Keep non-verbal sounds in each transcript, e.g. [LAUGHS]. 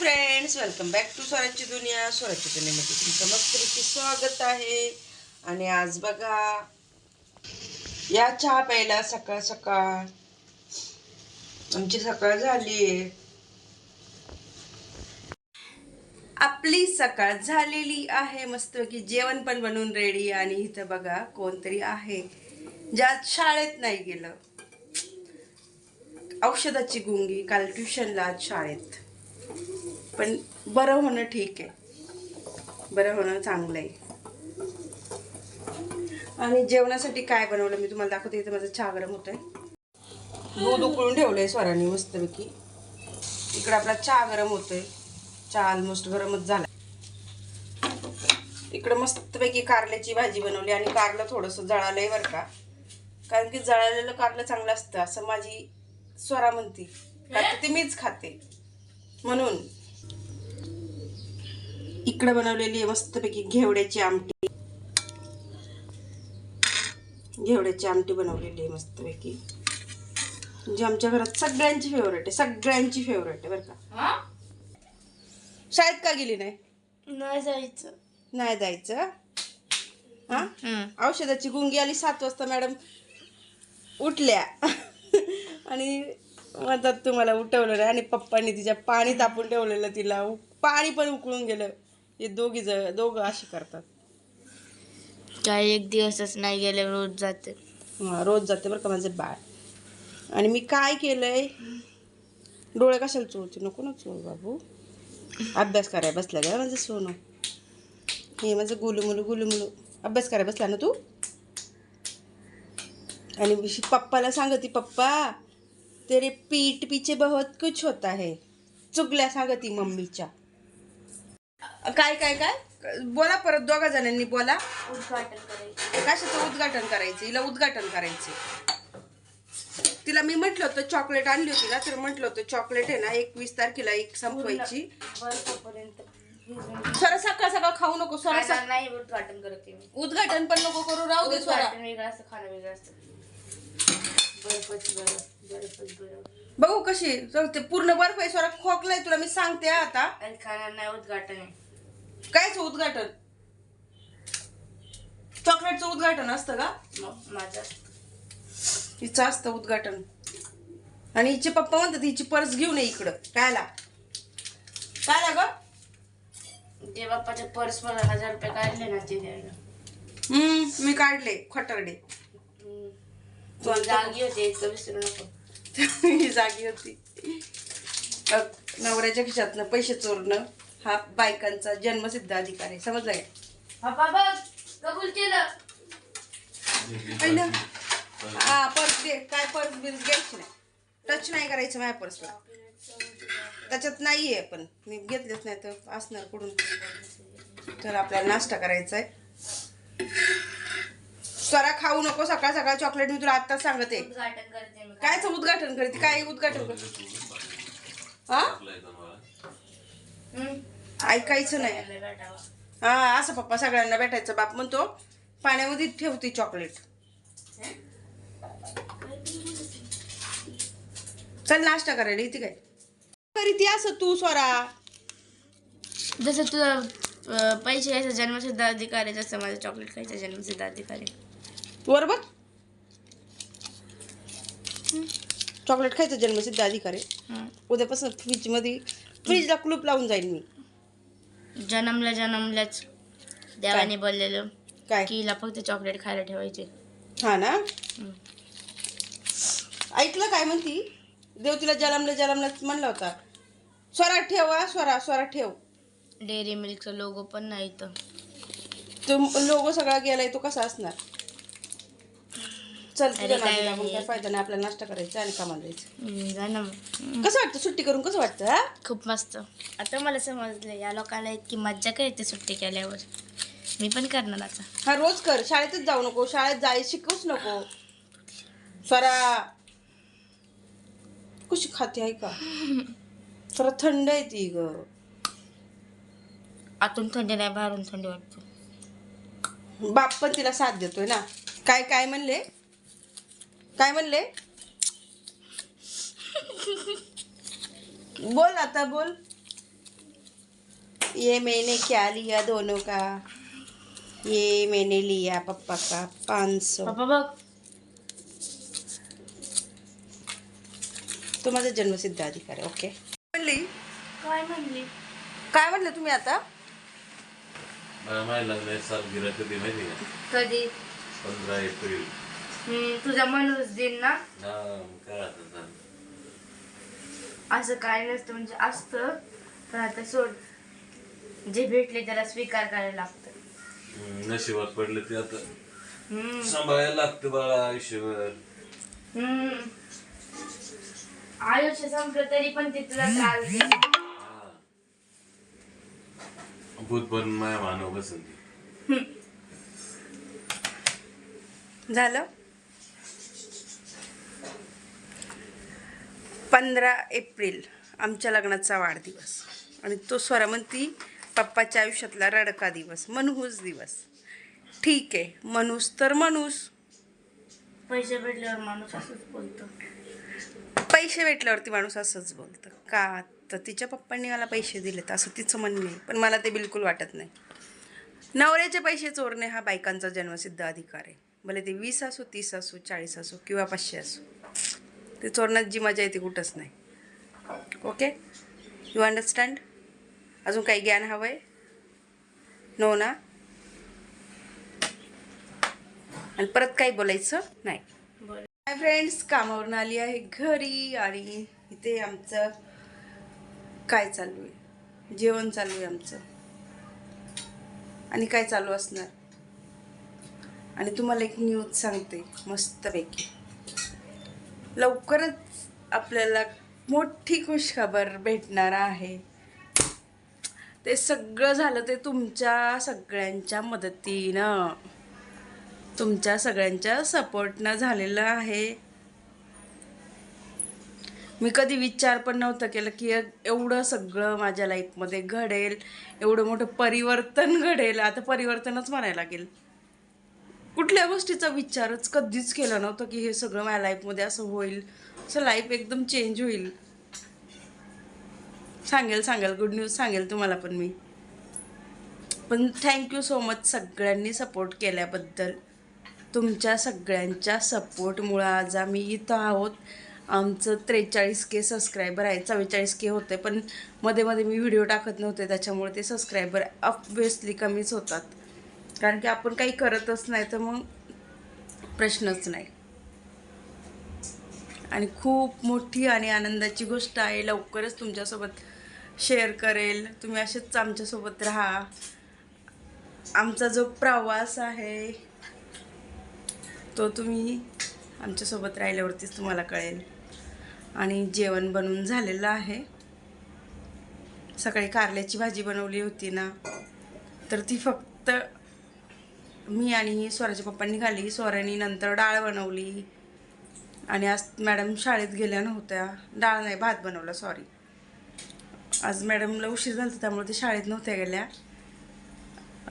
Friends welcome back to स्वराजची दुनिया स्वराजची दुनियामध्ये तुमचं मस्तपैकी स्वागत आहे. आणि आज बघा या चहा प्यायला सकाळ सकाळ आमची सकाळ झाली आपली सकाळ झालेली आहे मस्तपैकी जेवण पण बनवून रेडी आणि इथं बघा कोणतरी आहे ज्यात शाळेत नाही गेलं. औषधाची गुंगी काल ट्युशनला आज शाळेत. पण बरं होणं ठीक आहे. बरं होणं चांगलं आहे आणि जेवणासाठी काय बनवलं? मी तुम्हाला दाखवते इथं माझं चहा गरम होतंय. दूध उकळून ठेवलंय स्वरांनी मस्तपैकी. इकडं आपला चहा गरम होतोय. चहा ऑलमोस्ट गरमच झाला. इकडं मस्तपैकी कारल्याची भाजी बनवली आणि कारलं थोडंसं जळालंय बरं का. कारण की जळालेलं कारलं चांगलं असतं असं माझी स्वरा म्हणते. का ते मीच खाते. म्हणून इकडे बनवलेली आहे मस्तपैकी घेवड्याची आमटी. घेवड्याची आमटी बनवलेली आहे मस्तपैकी. म्हणजे आमच्या घरात सगळ्यांची फेवरेट आहे सगळ्यांची फेवरेट आहे बरं का. शाळेत का गेली नाही? नाही जायचं. नाही जायचं? हा? औषधाची गुंगी आली सात वाजता मॅडम उठल्या. आणि म्हणतात तुम्हाला उठवलं नाही. आणि पप्पांनी तिच्या पाणी तापून ठेवलेलं तिला. पाणी पण उकळून गेलं. हे दोघी ज दोघं अशी करतात. काही एक दिवसच नाही गेले रोज जाते. हा, रोज जाते बरं का माझं बाळ. आणि मी काय केलंय? डोळे कशाला चोळते? नको ना चोळ बाबू. अभ्यास करायला बसला का माझं सोनं? हे माझं गुलुमुलू गुलुमुलू अभ्यास करायला बसला ना तू? आणि मी पप्पाला सांगती पप्पा तेरे पीठ पीछे बहुत कुछ होता है. चुगल्या सांगती मम्मीच्या. काय काय काय? बोला परत दोघा जणांनी बोला. उद्घाटन करायचं. कशाचं उद्घाटन करायचं? हिला उद्घाटन करायचे तिला मी म्हटलं होतं चॉकलेट आणली होती ना तर म्हटलं होतं चॉकलेट आहे ना एकवीस तारखेला एक संपवायची. स्वरा सकाळ सकाळ खाऊ नको सकाळ नाही उद्घाटन करते मी. उद्घाटन पण नको करू राहू दे स्वरा उद्घाटन वेगळं असतं खाणं वेगळं असतं. बरं बरं बघू कशी जाऊ ते पूर्ण बर्फ आहे स्वरा खोकलाय तुला मी सांगते हा आता. आणि खाणं नाही उद्घाटन आहे. कायच उद्घाटन? चॉकलेटचं उद्घाटन असतं का? मग माझं हिचं असतं उद्घाटन. आणि हिचे पप्पा म्हणतात हिची पर्स घेऊन ये इकडं. कायला? काय ग? जे बाप्पाचे पर्स मला हजार रुपये काढले ना ते द्यायला. हम्म मी काढले खोटरडे. हम्म. जागी होते इतकं विसरू नको. [LAUGHS] ही जागी होती. नवऱ्याच्या खिशातनं पैसे चोरणं. हा बायकांचा जन्मसिद्ध अधिकार आहे. समजलं काय बाबा बघ. कबूल केलं. पहिलं हा पर्स दे काय पर्स बिर्स घ्यायची नाही. टच नाही करायचं माझ्या पर्सला. त्याच्यात नाही आहे पण. मी घेतलेच नाही तर असणार कुठून? तर आपल्याला नाश्ता करायचा आहे. स्वरा खाऊ नको. सकाळ सकाळ चॉकलेट मी तुला आत्ताच सांगते. उद्घाटन करते मी. कायच उद्घाटन करते? काय उद्घाटन करते? हा. ऐकायचं नाही. हा असं पप्पा सगळ्यांना भेटायचं. बाप म्हणतो पाण्यामध्ये ठेवते चॉकलेट चल नाश्ता करायला इथे काय? करीती असं तू स्वरा. जसं तुझा पैसे घ्यायचा जन्मसिद्ध अधिकार आहे जसं माझं चॉकलेट खायचा जन्मसिद्ध अधिकार. आहे वर बघ. चॉकलेट खायचं जन्मसिद्ध अधिकार. आहे. उद्यापासून फ्रीजमध्ये फ्रीजला कुलूप लावून जाईन मी. जन्मल्या जन्मल्याच देवाने बोललेलं काय? की हिला फक्त चॉकलेट खायला ठेवायचे. हा ना. ऐकलं काय म्हणती? देव तिला जलमलं जलमलं म्हणला होता. स्वरा ठेव स्वरा स्वरा ठेव. डेअरी मिल्कचा लोगो पण नाही इथं. तो लोगो सगळा गेलाय तो कसा असणार? चल तुझ्या काय नादी लागून आहे? काय फायदा नाही आपल्याला नाश्ता करायचा आणि कामाला जायचं. जा ना मग. कसं वाटतं सुट्टी करून कसं वाटतं हा? खूप मस्त. आता मला समजलं या लोकांना इतकी मज्जा काय येते सुट्टी केल्यावर. मी पण करणार आता. हा रोज कर. शाळेतच जाऊ नको शाळेत जाय शिकवूच नको. स्वरा कशी खाते आहे का? [LAUGHS] स्वरा थंड आहे ती ग. आतून थंडी नाही बाहेरून थंडी वाटते. बाप पण तिला साथ देतोय ना. काय काय म्हणले? काय म्हणले? बोल आता बोल. ये मैंने क्या लिया दोनों का? ये मैंने लिया पप्पा का पाँच सौ। तो माझा जन्मसिद्ध अधिकार आहे ओके? म्हणली? काय म्हणली? काय म्हणलं तुम्ही आता? मला माहिती लागलं सालगिरा कधी माहिती का कधी? पंधरा एप्रिल. तुझा माणूस दिन ना? असं काय नसतं म्हणजे असतं पण आता सोड जे भेटले त्याला स्वीकार करायला लागतं. नशिबात पडलं ते आता. हम्म, सांभाळायला लागतं बाळा आयुष्यभर. आयुष्य संपलं तरी पण ते तुला. भूत पण माया मानव बसंती झालं? पंधरा एप्रिल आमच्या लग्नाचा वाढदिवस. आणि तो स्वरामंती पप्पाच्या आयुष्यातला रडका दिवस मनहूस दिवस. ठीक आहे मनूस तर मनूस पैसे भेटल्यावर माणूस असंच बोलतो. पैसे भेटल्यावरती माणूस असंच बोलतं. का? तर तिच्या पप्पांनी मला पैसे दिलेत असं तिचं म्हणणं आहे. पण मला ते बिलकुल वाटत नाही. नवऱ्याचे पैसे चोरणे हा बायकांचा जन्मसिद्ध अधिकार आहे. भले ते वीस असो तीस असो चाळीस असो किंवा पाचशे असो. ते चोरण्यात जी मजा येते कुठंच नाही. ओके यू अंडरस्टँड अजून काही ज्ञान हवं आहे नो? ना आणि परत काही बोलायचं नाही. हाय फ्रेंड्स कामावरून आली आहे घरी आणि इथे आमचं काय चालू आहे? जेवण चालू आहे आमचं. आणि काय चालू असणार? आणि तुम्हाला एक न्यूज सांगते मस्तपैकी. लवकरच आपल्याला मोठी खुशखबर भेटणार आहे. ते सगळं झालं ते तुमच्या सगळ्यांच्या मदतीनं. तुमच्या सगळ्यांच्या सपोर्टनं झालेलं आहे. मी कधी विचार पण नव्हतं केलं की एवढं सगळं माझ्या लाईफमध्ये घडेल एवढं मोठं परिवर्तन घडेल. आता परिवर्तनच म्हणायला लागेल. कुठल्या गोष्टीचा विचारच कधीच केला नव्हता की हे सगळं माझ्या लाईफमध्ये असं होईल. असं लाईफ एकदम चेंज होईल. सांगेल सांगेल. गुड न्यूज सांगेल तुम्हाला पण मी. पण थँक्यू सो मच सगळ्यांनी सपोर्ट केल्याबद्दल. तुमच्या सगळ्यांच्या सपोर्टमुळं आज आम्ही इथं आहोत. आमचं त्रेचाळीस के सबस्क्रायबर आहे. चव्वेचाळीस के होते पण मध्ये मध्ये मी व्हिडिओ टाकत नव्हते त्याच्यामुळे ते सबस्क्रायबर ऑब्विसली कमीच होतात. कारण की आपण काही करतच नाही तर मग प्रश्नच नाही. आणि खूप मोठी आणि आनंदाची गोष्ट आहे लवकरच तुमच्यासोबत शेअर करेल. तुम्ही असेच आमच्यासोबत राहा. आमचा जो प्रवास आहे तो तुम्ही आमच्यासोबत राहिल्यावरतीच तुम्हाला कळेल. आणि जेवण बनवून झालेलं आहे. सकाळी कारल्याची भाजी बनवली होती ना तर ती फक्त मी आणि स्वराच्या पप्पांनी खाली स्वराने नंतर डाळ बनवली. आणि आज मॅडम शाळेत गेल्या नव्हत्या. डाळ नाही भात बनवला सॉरी आज मॅडमला उशीर झाला होता, त्यामुळे ते शाळेत नव्हत्या गेल्या.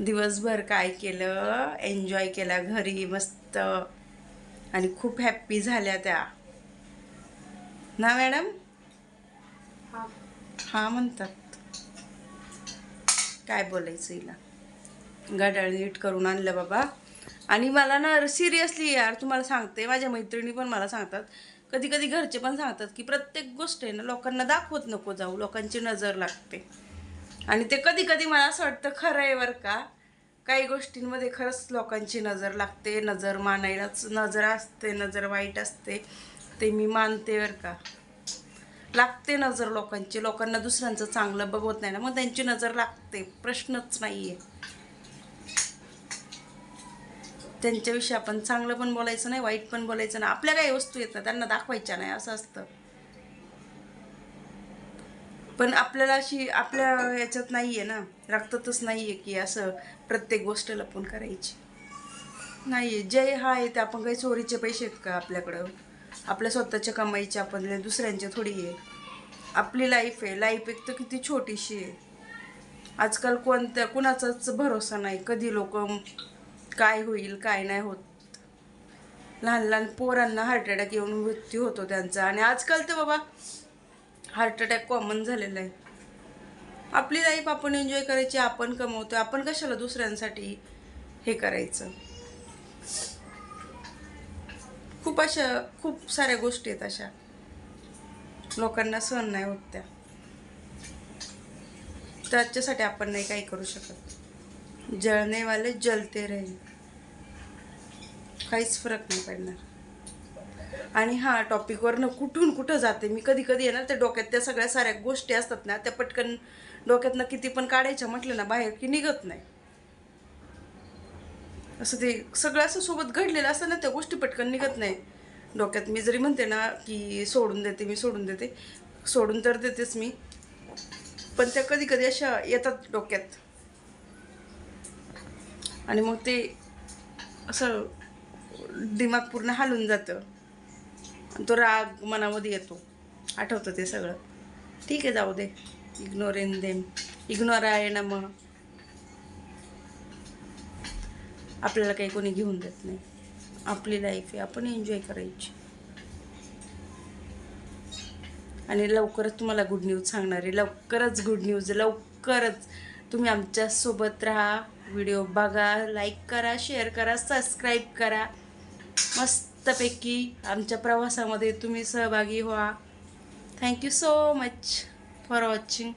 दिवसभर काय केलं? एन्जॉय केला घरी मस्त. आणि खूप हॅप्पी झाल्या त्या. ना मॅडम? हा. हा म्हणतात. काय बोलायचं हिला? घड्याळ नीट करून आणलं बाबा. आणि मला ना सिरियसली यार तुम्हाला सांगते माझ्या मैत्रिणी पण मला सांगतात कधी कधी घरचे पण सांगतात की प्रत्येक गोष्ट आहे ना लोकांना दाखवत नको जाऊ लोकांची नजर लागते. आणि ते कधी कधी मला असं वाटतं खरं आहे बरं का काही गोष्टींमध्ये खरंच लोकांची नजर लागते नजर मानायलाच नजर असते नजर वाईट असते ते मी मानते बरं का. लागते नजर लोकांची लोकांना दुसऱ्यांचं चांगलं बघवत नाही ना मग त्यांची नजर लागते प्रश्नच नाही आहे त्यांच्याविषयी आपण चांगलं पण बोलायचं नाही वाईट पण बोलायचं नाही. आपल्या काही वस्तू येतात त्यांना दाखवायच्या नाही असं असतं. पण आपल्याला अशी आपल्या याच्यात नाही आहे ना रक्तातच नाही आहे की असं प्रत्येक गोष्ट लपून करायची. नाही आहे जे हा आहे ते आपण काही चोरीचे पैसे आहेत का आपल्याकडं? आपल्या स्वतःच्या कमाईचे आपण दुसऱ्यांचे थोडी आहे. आपली लाईफ आहे लाईफ एक तर किती छोटीशी आहे. आजकाल कोणत्या कुणाचाच भरोसा नाही. कधी लोक काय होईल काय नाही होत. लहान लहान पोरांना हार्ट अटॅक येऊन मृत्यू होतो त्यांचा. आणि आजकाल तर बाबा हार्ट अटॅक कॉमन झालेला आहे. आपली लाईफ आपण एन्जॉय करायची आपण कमवतो आपण कशाला दुसऱ्यांसाठी हे करायचं? खूप अशा खूप साऱ्या गोष्टी आहेत अशा. लोकांना सहन नाही होत त्या. त्याच्यासाठी आपण नाही काही करू शकत. जळणेवाले जलते राहील. काहीच फरक नाही पडणार. आणि हा टॉपिकवरनं कुठून कुठं जाते मी कधी कधी येणार त्या डोक्यात त्या सगळ्या साऱ्या गोष्टी असतात ना त्या पटकन डोक्यातनं किती पण काढायच्या म्हटलं ना बाहेर की निघत नाही. असं ते सगळं असं सोबत घडलेलं असतं ना त्या गोष्टी पटकन निघत नाही. डोक्यात मी जरी म्हणते ना की सोडून देते मी सोडून देते. सोडून तर देतेच मी. पण त्या कधी कधी अशा येतात डोक्यात. आणि मग ते असं दिमाग पूर्ण हालून जातं. आणि तो राग मनामध्ये येतो. आठवतं ते सगळं. ठीक आहे जाऊ दे. इग्नोर इन देम इग्नोर आहे ना मग. आपल्याला काही कोणी घेऊन देत नाही. आपली लाईफ आहे. आपण एन्जॉय करायची. आणि लवकरच तुम्हाला गुड न्यूज सांगणार आहे. लवकरच गुड न्यूज लवकरच. तुम्ही आमच्यासोबत राहा. व्हिडिओ बघा लाईक करा शेअर करा सबस्क्राईब करा. मस्तपैकी आमच्या प्रवासामध्ये तुम्ही सहभागी व्हा. Thank you so much for watching